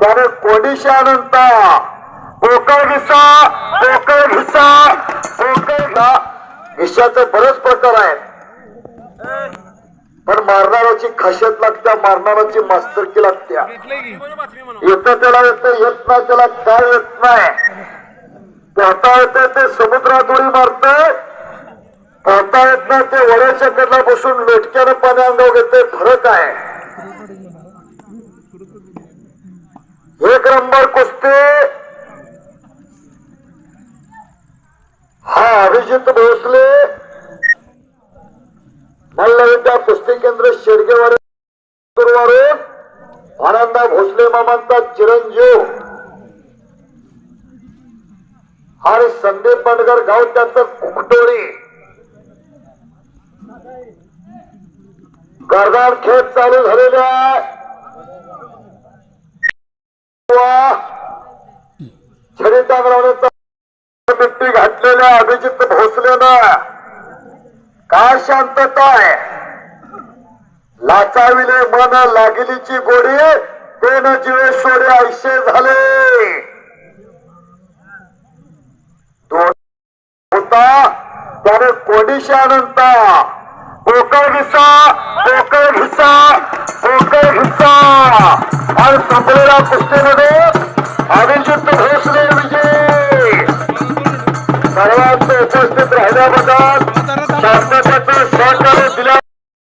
त्याने कोडिशानंता पोकळ घिसा पोकळ घिसा पोकळ घा बरेच प्रकार आहेत. पण मारणाऱ्याची खासियत लागत्या मारणाराची मास्तरकी लागत्या. येतं त्याला येतं येत नाही त्याला काय येत नाही. पोहता येते ते समुद्रात उडी मारते पोहता येत नाही ते वड्याच्या कडला बसून लोटक्यानं पाणी अंगावर घेते फरक आहे. नंबर कुस्ती. हा अभिजित भोसले. मल्लविद्या कुस्ती केंद्र शेडगेवाडी आनंदा भोसले मामांचा चिरंजीव. आणि संदीप पाटकर गाव त्यांचं कुकटोळी. गरदार खेळ चालू झालेले आहे. वा. घातलेल्या अभिजित भोसलेनं काय शांतता आहे लाचाविले मन लागलीची गोडी तेन जीवे सोडे ऐसे झाले होता त्याने कोडिशानंता पोकळ घिसा पोकळ मैदान संपलेला कुस्तीमध्ये आदिलशुद्ध भोसले विजय. सर्वांचा